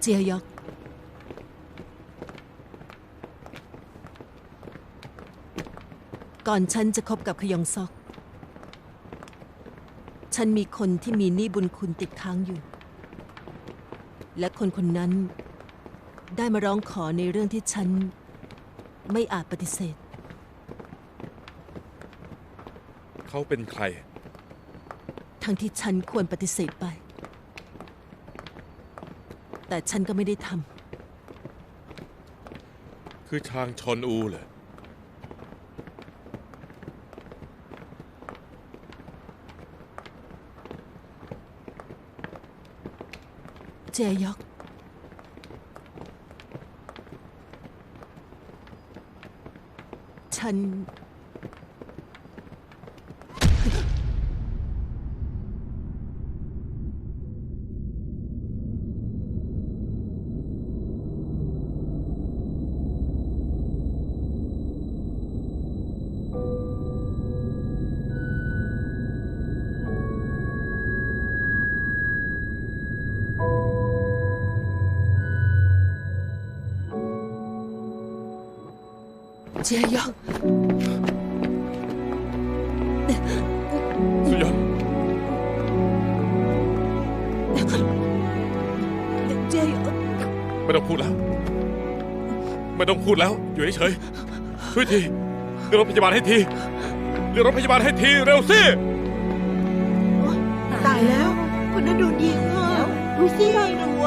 เจียยอกก่อนฉันจะคบกับขยองซอก ฉันมีคนที่มีหนี้บุญคุณติดค้างอยู่ และคนคนนั้นได้มาร้องขอในเรื่องที่ฉันไม่อาจปฏิเสธ เขาเป็นใคร ทั้งที่ฉันควรปฏิเสธไป แต่ฉันก็ไม่ได้ทคือชางชอนอูเหรอำเจียยอก ฉัน เจียยอกสุยอนเจียยอกไม่ต้องพูดแล้ว ไม่ต้องพูดแล้ว อยู่เฉยๆช่วยทีเรียกรถพยาบาลให้ทีเรียกรถพยาบาลให้ทีเร็วสิตายแล้วคนนั้นโดนยิงอะดูสิน่ากลัว